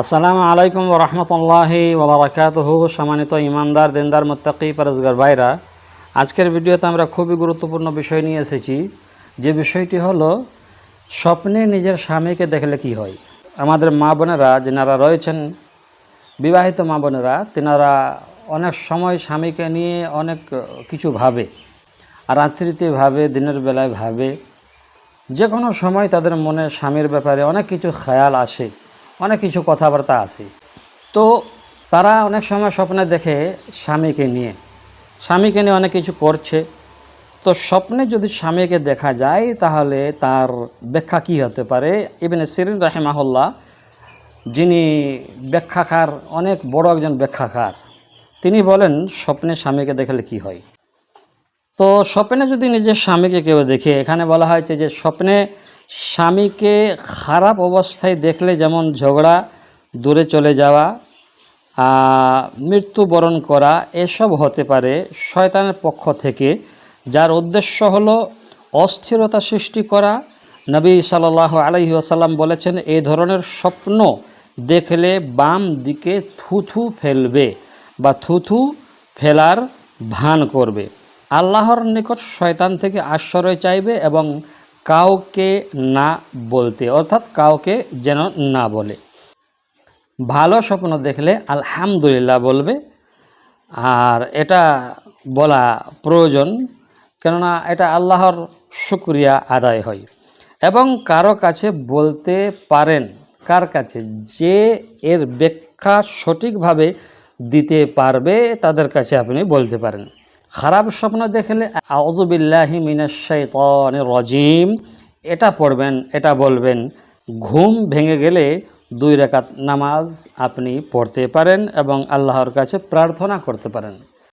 আসসালামু আলাইকুম রহমতুল্লাহি ওবরাকাতহ সম্মানিত ইমানদার দেনদার, মোত্তাকি পারজগার ভাইরা। আজকের ভিডিওতে আমরা খুবই গুরুত্বপূর্ণ বিষয় নিয়ে এসেছি। যে বিষয়টি হলো, স্বপ্নে নিজের স্বামীকে দেখলে কি হয়? আমাদের মা বোনেরা, যেনারা রয়েছেন, বিবাহিত মা বোনেরা, তেনারা অনেক সময় স্বামীকে নিয়ে অনেক কিছু ভাবে। রাত্রিতে ভাবে, দিনের বেলায় ভাবে। যে কোনো সময় তাদের মনে স্বামীর ব্যাপারে অনেক কিছু খেয়াল আসে। অনেক কিছু কথাবার্তা আসে তো তারা অনেক সময় স্বপ্নে দেখে স্বামীকে নিয়ে। স্বামীকে নিয়ে অনেক কিছু করছে। তো স্বপ্নে যদি স্বামীকে দেখা যায়, তাহলে তার ব্যাখ্যা কী হতে পারে? ইবেন সিরিন রাহেমাহুল্লাহ, যিনি ব্যাখ্যাকার, অনেক বড় একজন ব্যাখ্যাকার, তিনি বলেন, স্বপ্নে স্বামীকে দেখলে কি হয়? তো স্বপ্নে যদি নিজের স্বামীকে কেউ দেখে, এখানে বলা হয়েছে যে স্বপ্নে স্বামীকে খারাপ অবস্থায় দেখলে যেমন ঝগড়া, দূরে চলে যাওয়া মৃত্যুবরণ করা, এসব হতে পারে শয়তানের পক্ষ থেকে, যার উদ্দেশ্য হলো অস্থিরতা সৃষ্টি করা। নবী সাল্লাহ আলহি আসাল্লাম বলেছেন এই ধরনের স্বপ্ন দেখলে বাম দিকে থুথু ফেলবে বা থুথু ফেলার ভান করবে। আল্লাহর নিকট শয়তান থেকে আশ্রয় চাইবে এবং কাউকে না বলতে, অর্থাৎ কাউকে যেন না বলে। ভালো স্বপ্ন দেখলে আলহামদুলিল্লাহ বলবে, আর এটা বলা প্রয়োজন, কেননা এটা আল্লাহর শুক্রিয়া আদায় হয়। এবং কারও কাছে বলতে পারেন, কার কাছে? যে এর ব্যাখ্যা সঠিকভাবে দিতে পারবে, তাদের কাছে আপনি বলতে পারেন। খারাপ স্বপ্ন দেখলে আউজুবিল্লাহি মিনাশাইতন রজিম, এটা পড়বেন, এটা বলবেন, ঘুম ভেঙে গেলে দুই রাকাত নামাজ আপনি পড়তে পারেন এবং আল্লাহর কাছে প্রার্থনা করতে পারেন।